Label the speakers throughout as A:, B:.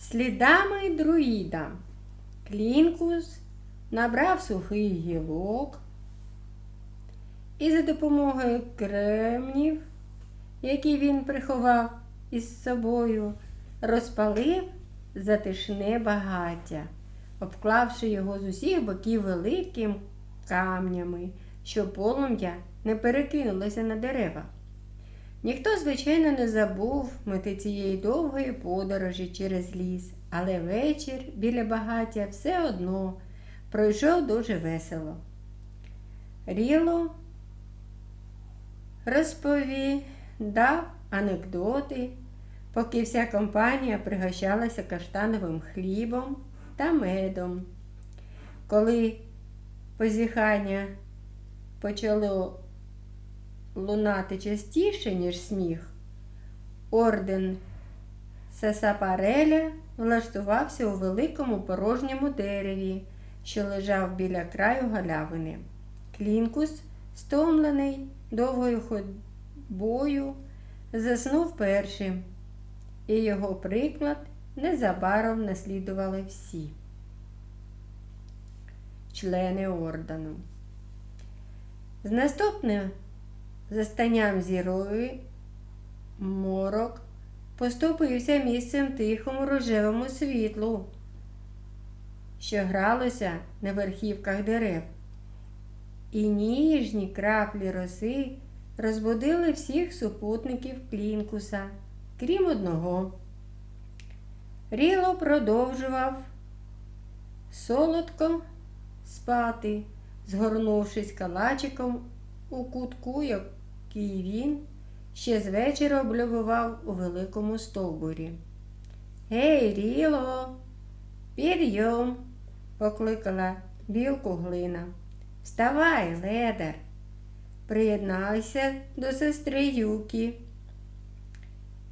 A: Слідами друїда Клінкус набрав сухий гілок і за допомогою кремнів, які він приховав із собою, розпалив затишне багаття, обклавши його з усіх боків великим камнями, щоб полум'я не перекинулося на дерева. Ніхто, звичайно, не забув мети цієї довгої подорожі через ліс, але вечір біля багаття все одно пройшов дуже весело. Ріло розповідав анекдоти, поки вся компанія пригощалася каштановим хлібом та медом. Коли позіхання почало лунати частіше, ніж сміх, орден Сесапареля влаштувався у великому порожньому дереві, що лежав біля краю галявини. Клінкус, стомлений довгою ходьбою, заснув першим, і його приклад незабаром наслідували всі члени ордену. З наступним застанням зірої морок поступився місцем тихому рожевому світлу, що гралося на верхівках дерев, і ніжні краплі роси розбудили всіх супутників Клінкуса, крім одного. Ріло продовжував солодко спати, згорнувшись калачиком у кутку, який він ще з вечора облюбував у великому стовбурі. Гей, Ріло, підйом, покликала білку глина. Вставай, ледар, приєднайся до сестри Юкі.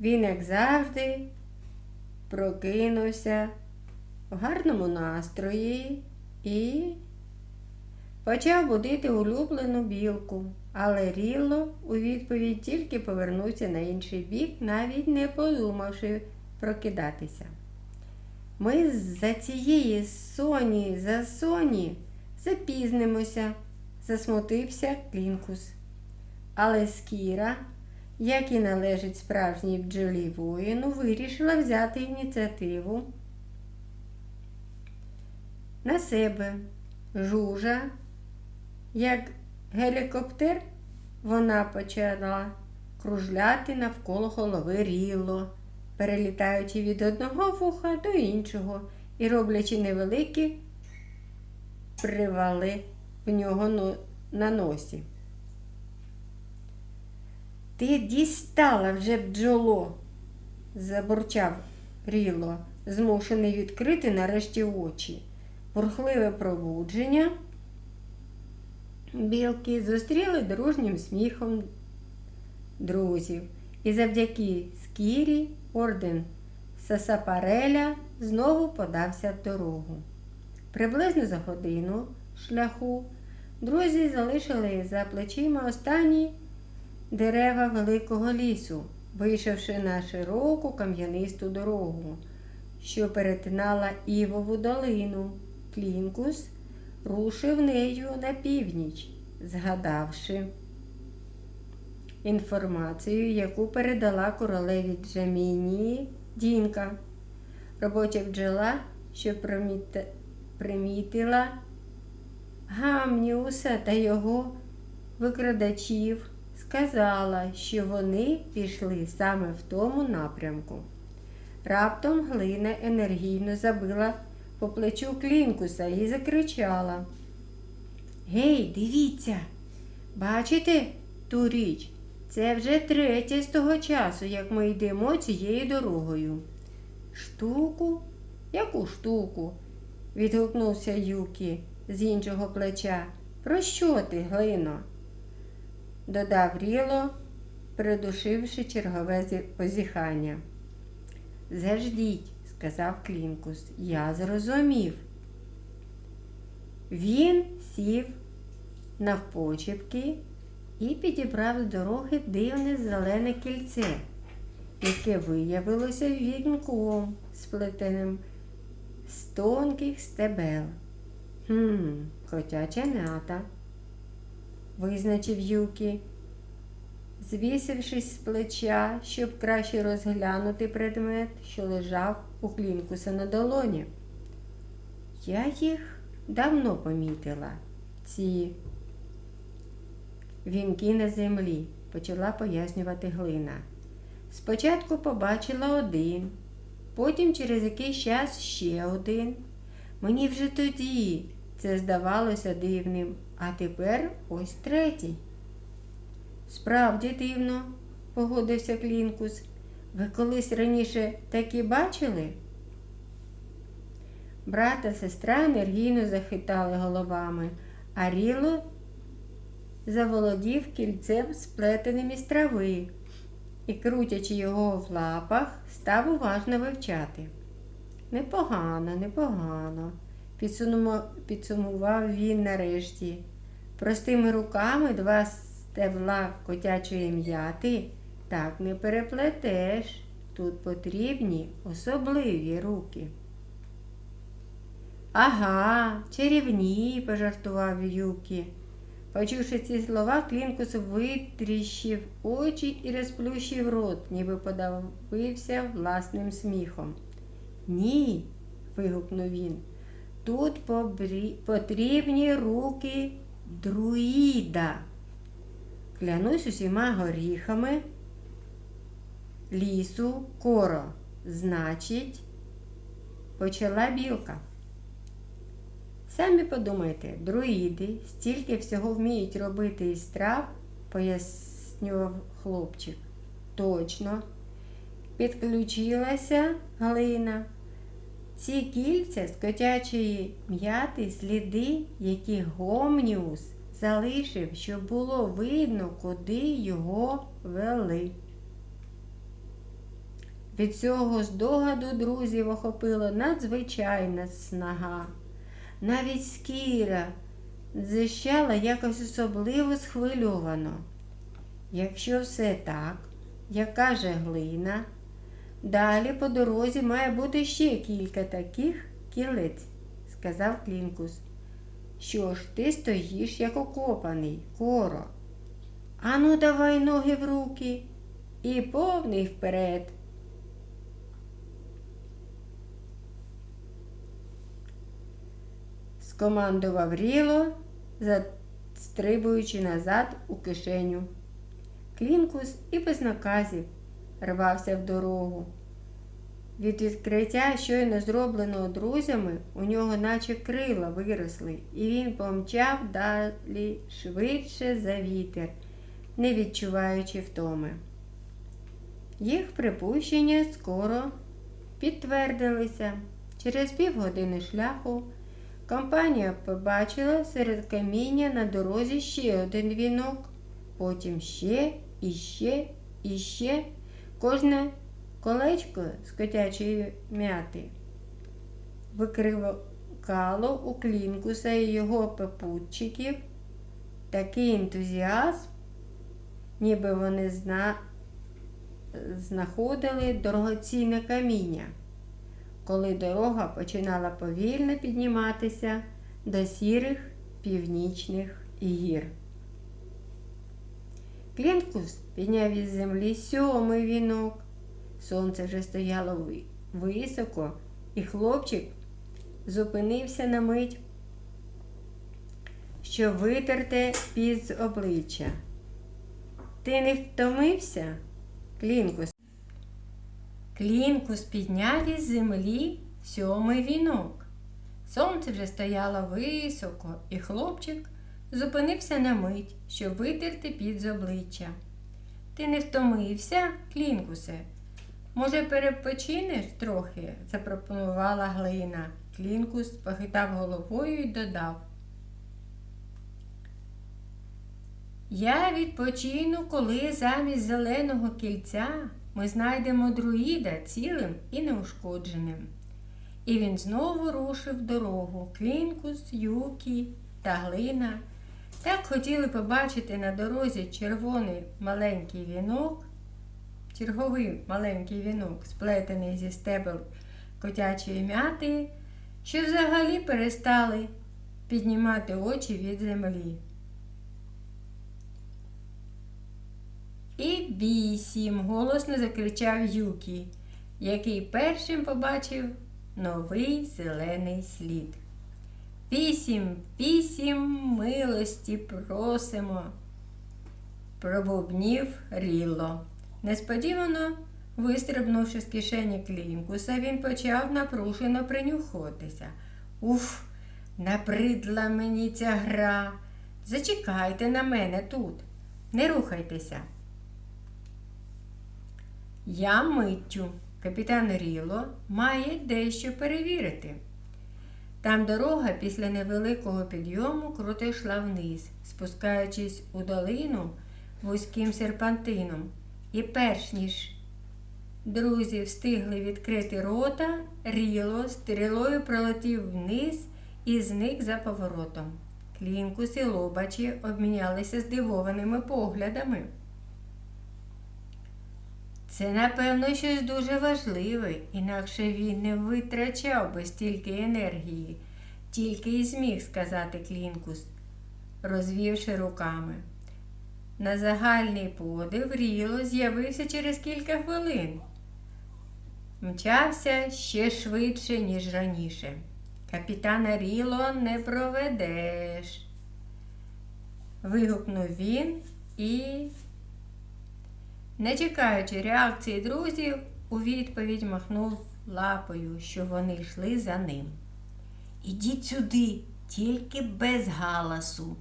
A: Він, як завжди, прокинувся в гарному настрої і почав будити улюблену білку, але Рілло у відповідь тільки повернувся на інший бік, навіть не подумавши прокидатися. Ми за цієї соні за соні запізнимося, засмутився Клінкус. Але Скіра, як і належить справжній бджолі воїну, вирішила взяти ініціативу на себе. Жужа, як гелікоптер, вона почала кружляти навколо голови ріло, перелітаючи від одного вуха до іншого і роблячи невеликі привали в нього на носі. Ти дістала вже бджоло, забурчав Ріло, змушений відкрити нарешті очі. Бурхливе пробудження білки зустріли дружнім сміхом друзів, і завдяки скірі орден Сасапареля знову подався в дорогу. Приблизно за годину шляху друзі залишили за плечима останні дерева великого лісу, вийшовши на широку кам'янисту дорогу, що перетинала Івову долину. Клінкус рушив нею на північ, згадавши інформацію, яку передала королеві Джамінії Дінка. Робоча бджола, що примітила Гамніуса та його викрадачів, сказала, що вони пішли саме в тому напрямку. Раптом глина енергійно забила по плечу Клінкуса і закричала. Гей, дивіться, бачите ту річ? Це вже третє з того часу, як ми йдемо цією дорогою. Штуку? Яку штуку? відгукнувся Юкі з іншого плеча. Про що ти, Глино? додав Ріло, придушивши чергове позіхання. Заждіть, сказав Клінкус, я зрозумів. Він сів навпочепки і підібрав з дороги дивне зелене кільце, яке виявилося вінком, сплетеним з тонких стебел. Хм, котяча м'ята, визначив Юкі, звісившись з плеча, щоб краще розглянути предмет, що лежав у клінкуса на долоні. Я їх давно помітила, ці вінки на землі, почала пояснювати глина. Спочатку побачила один, потім через якийсь час ще один. Мені вже тоді це здавалося дивним, а тепер ось третій. Справді дивно, погодився Клінкус. Ви колись раніше такі бачили? Брат та сестра енергійно захитали головами, а Ріло заволодів кільцем, сплетеним із трави, і, крутячи його в лапах, став уважно вивчати. Непогано, непогано, підсумував він нарешті. Простими руками два стебла котячої м'яти так не переплетеш. Тут потрібні особливі руки. Ага, чарівні, пожартував Юкі. Почувши ці слова, Клінкус витріщив очі і розплющив рот, ніби подавився власним сміхом. Ні, вигукнув він. Тут потрібні руки друїда. Клянусь усіма горіхами лісу коро. Значить, почала білка. Самі подумайте, друїди стільки всього вміють робити із трав, пояснював хлопчик. Точно. Підключилася глина. Ці кільця з котячої м'яти сліди, які Гомніус залишив, щоб було видно, куди його вели. Від цього здогаду друзів охопила надзвичайна снага. Навіть скіра дзищала якось особливо схвильовано. Якщо все так, як каже глина, далі по дорозі має бути ще кілька таких кілець, сказав Клінкус. Що ж, ти стоїш, як окопаний, коро. Ану, давай ноги в руки і повний вперед. Скомандував Ріло, застрибуючи назад у кишеню. Клінкус і без наказів рвався в дорогу. Від відкриття, щойно зробленого друзями, у нього наче крила виросли, і він помчав далі швидше за вітер, не відчуваючи втоми. Їх припущення скоро підтвердилися. Через півгодини шляху Компанія побачила серед каміння на дорозі ще один вінок, потім ще і ще і ще. Кожне колечко з котячої м'яти викривкало у клінкуса і його попутчиків. Такий ентузіазм, ніби вони зна... знаходили дорогоцінне каміння коли дорога починала повільно підніматися до сірих північних гір. Клінкус підняв із землі сьомий вінок. Сонце вже стояло високо, і хлопчик зупинився на мить, щоб витерти під обличчя. Ти не втомився, Клінкус? Клінкус підняв із землі сьомий вінок. Сонце вже стояло високо, і хлопчик зупинився на мить, щоб витерти під з обличчя. Ти не втомився, Клінкусе? Може, перепочинеш трохи? запропонувала глина. Клінкус похитав головою і додав. Я відпочину, коли замість зеленого кільця ми знайдемо друїда цілим і неушкодженим. І він знову рушив дорогу. Клінкус, Юкі та Глина так хотіли побачити на дорозі червоний маленький вінок, черговий маленький вінок, сплетений зі стебел котячої м'яти, що взагалі перестали піднімати очі від землі. Вісім, голосно закричав Юкі, який першим побачив новий зелений слід. Вісім, вісім милості просимо, пробубнів Рілло. Несподівано, вистрибнувши з кишені клінкуса, він почав напружено принюхатися. Уф, набридла мені ця гра. Зачекайте на мене тут, не рухайтеся. Я миттю. Капітан Ріло має дещо перевірити. Там дорога після невеликого підйому круто йшла вниз, спускаючись у долину вузьким серпантином. І перш ніж друзі встигли відкрити рота, Ріло стрілою пролетів вниз і зник за поворотом. Клінкус і лобачі обмінялися здивованими поглядами. Це, напевно, щось дуже важливе, інакше він не витрачав би стільки енергії, тільки й зміг сказати Клінкус, розвівши руками. На загальний подив Ріло з'явився через кілька хвилин. Мчався ще швидше, ніж раніше. Капітана Ріло не проведеш. Вигукнув він і не чекаючи реакції друзів, у відповідь махнув лапою, що вони йшли за ним. Ідіть сюди, тільки без галасу.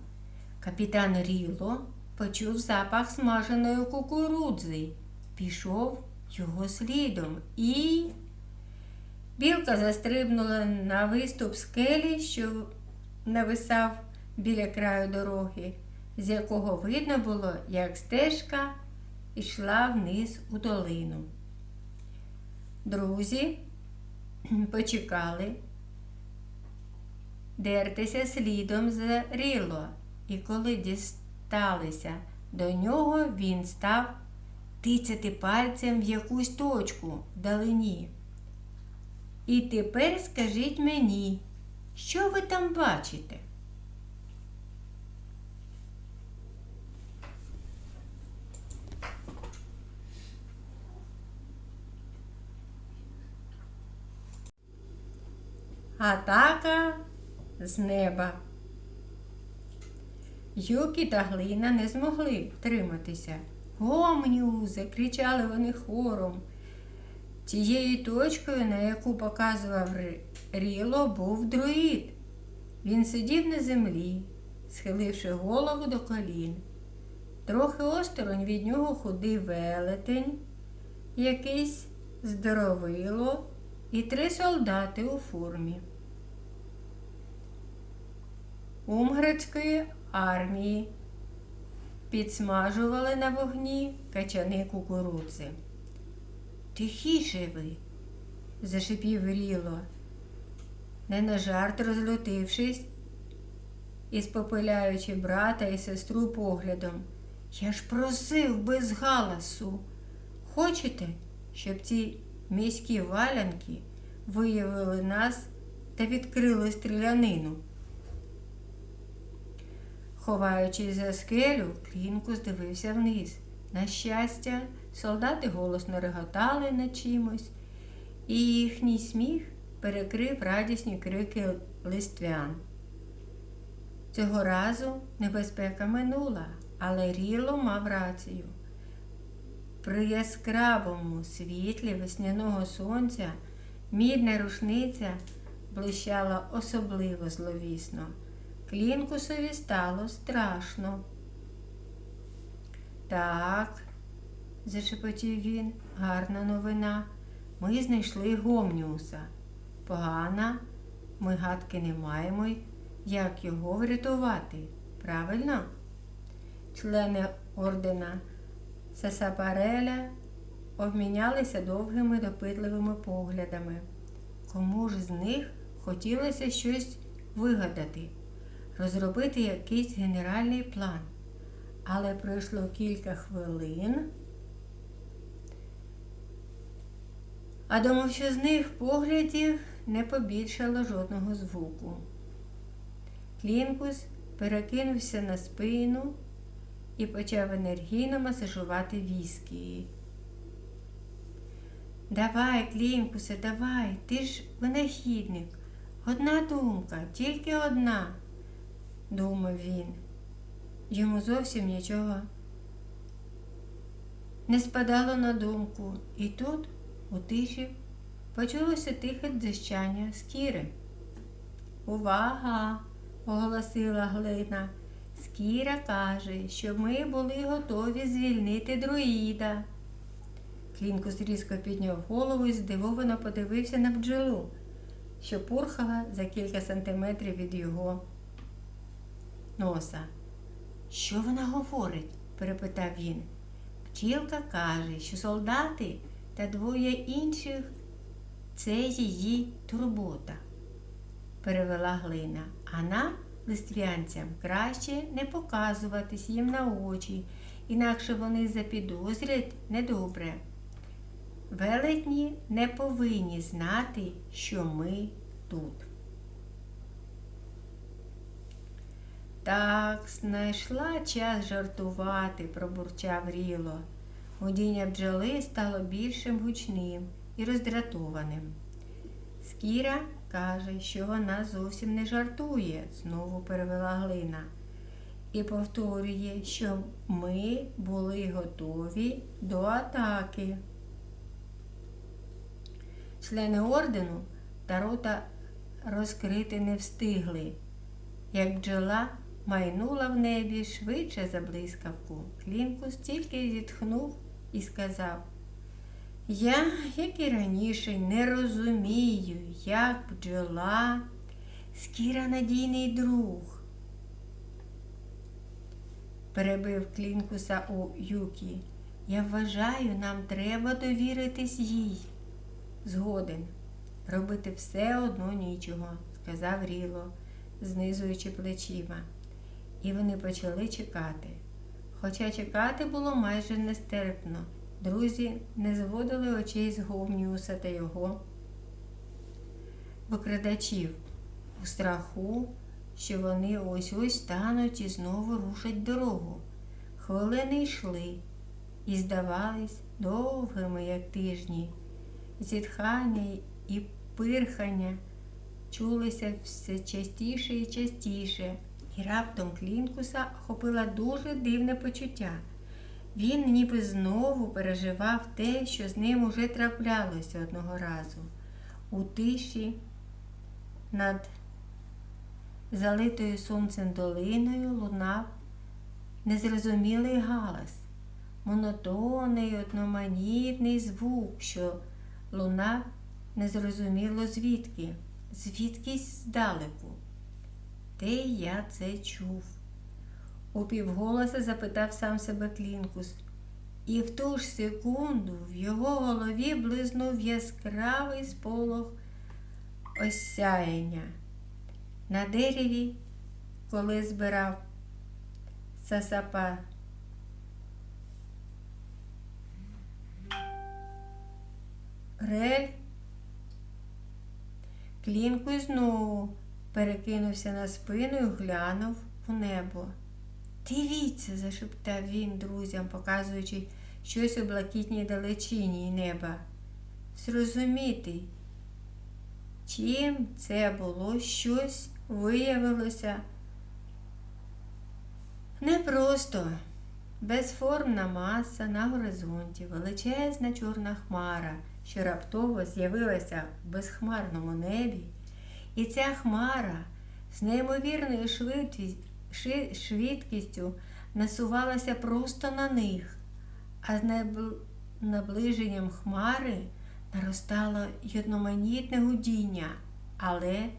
A: Капітан Ріло почув запах смаженої кукурудзи, пішов його слідом і. Білка застрибнула на виступ скелі, що нависав біля краю дороги, з якого видно було, як стежка ішла вниз у долину. Друзі почекали дертися слідом за Ріло, і коли дісталися до нього, він став тицяти пальцем в якусь точку вдалині. І тепер скажіть мені, що ви там бачите? Атака з неба. Юкі та глина не змогли втриматися. Гомню, закричали вони хором. Тією точкою, на яку показував Ріло, був друїд. Він сидів на землі, схиливши голову до колін. Трохи осторонь від нього худий велетень, якийсь здоровило і три солдати у формі. Умградської армії підсмажували на вогні качани кукурудзи. Тихіше ви, зашипів Ріло, не на жарт розлютившись і спопиляючи брата і сестру поглядом. Я ж просив без галасу. Хочете, щоб ці міські валянки виявили нас та відкрили стрілянину? Ховаючись за скелю, Клінку здивився вниз. На щастя, солдати голосно реготали над чимось, і їхній сміх перекрив радісні крики листвян. Цього разу небезпека минула, але Ріло мав рацію. При яскравому світлі весняного сонця мідна рушниця блищала особливо зловісно. Клінкусові стало страшно. Так, зашепотів він, гарна новина. Ми знайшли Гомніуса. Погана, ми гадки не маємо, як його врятувати. Правильно? Члени ордена Сасапареля обмінялися довгими допитливими поглядами. Кому ж з них хотілося щось вигадати, розробити якийсь генеральний план. Але пройшло кілька хвилин, а до мовчазних поглядів не побільшало жодного звуку. Клінкус перекинувся на спину і почав енергійно масажувати віскі. Давай, Клінкусе, давай, ти ж винахідник. Одна думка, тільки одна, думав він. Йому зовсім нічого не спадало на думку, і тут, у тиші, почулося тихе дзищання скіри. Увага! оголосила Глина. Скіра каже, що ми були готові звільнити друїда. Клінкус різко підняв голову і здивовано подивився на бджолу, що пурхала за кілька сантиметрів від його носа. Що вона говорить? перепитав він. Пчілка каже, що солдати та двоє інших це її турбота, перевела глина. А нам, листвянцям, краще не показуватись їм на очі, інакше вони запідозрять недобре. Велетні не повинні знати, що ми тут. Так, знайшла час жартувати, пробурчав Ріло. Гудіння бджоли стало більшим гучним і роздратованим. Скіра каже, що вона зовсім не жартує, знову перевела глина, і повторює, що ми були готові до атаки. Члени ордену та рота розкрити не встигли, як бджола майнула в небі швидше за блискавку. Клінкус тільки зітхнув і сказав Я, як і раніше, не розумію, як бджола, скіра надійний друг. Перебив Клінкуса у Юкі. Я вважаю, нам треба довіритись їй. Згоден. Робити все одно нічого, сказав Ріло, знизуючи плечима. І вони почали чекати. Хоча чекати було майже нестерпно. Друзі не зводили очей з Говніуса та його викрадачів у страху, що вони ось ось стануть і знову рушать дорогу. Хвилини йшли і здавались довгими, як тижні. Зітхання і пирхання чулися все частіше і частіше. І раптом Клінкуса охопила дуже дивне почуття. Він ніби знову переживав те, що з ним уже траплялося одного разу. У тиші над залитою сонцем долиною лунав незрозумілий галас, монотонний одноманітний звук, що лунав незрозуміло звідки, звідкись здалеку. Де я це чув? Упівголоса запитав сам себе Клінкус. І в ту ж секунду в його голові близнув яскравий сполох осяяння. На дереві, коли збирав сасапа. Рель Клінкус знову перекинувся на спину і глянув у небо. Дивіться, зашептав він друзям, показуючи щось у блакитній далечині неба. Зрозуміти, чим це було щось виявилося непросто. Безформна маса на горизонті, величезна чорна хмара, що раптово з'явилася в безхмарному небі. І ця хмара з неймовірною швидкістю насувалася просто на них, а з наближенням хмари наростало одноманітне гудіння, але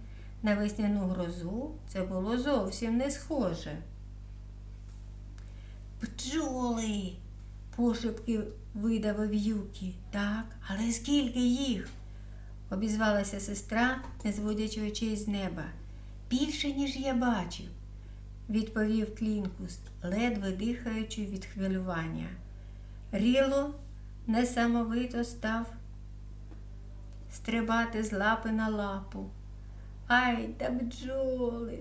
A: на весняну грозу це було зовсім не схоже. Бджоли, пошепки видавив Юкі. Так, але скільки їх? Обізвалася сестра, не зводячи очей з неба. Більше, ніж я бачив, відповів Клінкус, ледве дихаючи від хвилювання. Ріло несамовито став стрибати з лапи на лапу. Ай та бджоли,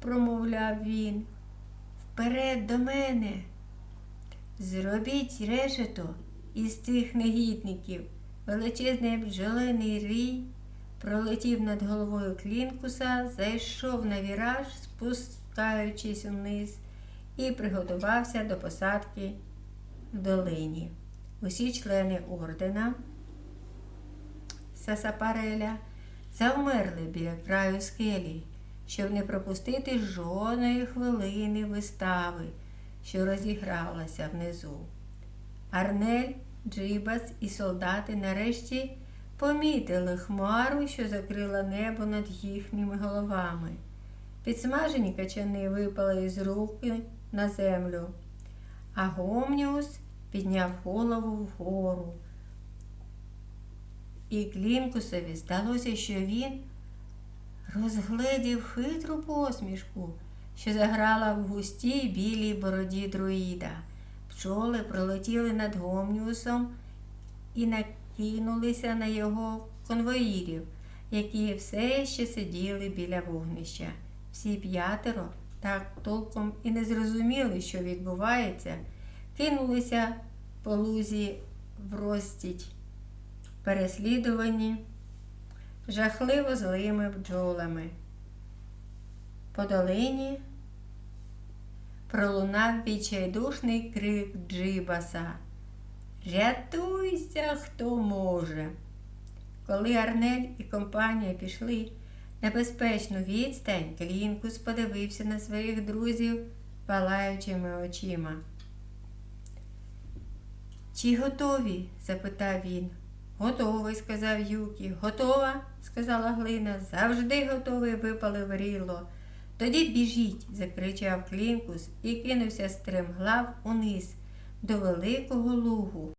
A: промовляв він. Вперед до мене. Зробіть решето із цих негідників. Величезний бджолиний рій пролетів над головою Клінкуса, зайшов на віраж, спускаючись вниз, і приготувався до посадки в долині. Усі члени ордена Сасапареля завмерли біля краю скелі, щоб не пропустити жодної хвилини вистави, що розігралася внизу. Арнель, Джибас і солдати нарешті помітили хмару, що закрила небо над їхніми головами. Підсмажені качани випали із руки на землю, а Гомніус підняв голову вгору. І Клінкусові здалося, що він розгледів хитру посмішку, що заграла в густій білій бороді друїда. Пчоли пролетіли над Гомніусом і накинулися на його конвоїрів, які все ще сиділи біля вогнища. Всі п'ятеро так толком і не зрозуміли, що відбувається, кинулися по лузі в розтіть, переслідувані жахливо злими бджолами. По долині пролунав відчайдушний крик Джибаса. Рятуйся, хто може. Коли Арнель і компанія пішли на безпечну відстань, Клінкус подивився на своїх друзів палаючими очима. Чи готові? запитав він. Готовий, сказав Юкі. Готова? сказала Глина. Завжди готовий, випалив Ріло. Тоді біжіть, закричав Клінкус і кинувся стремглав униз до великого лугу.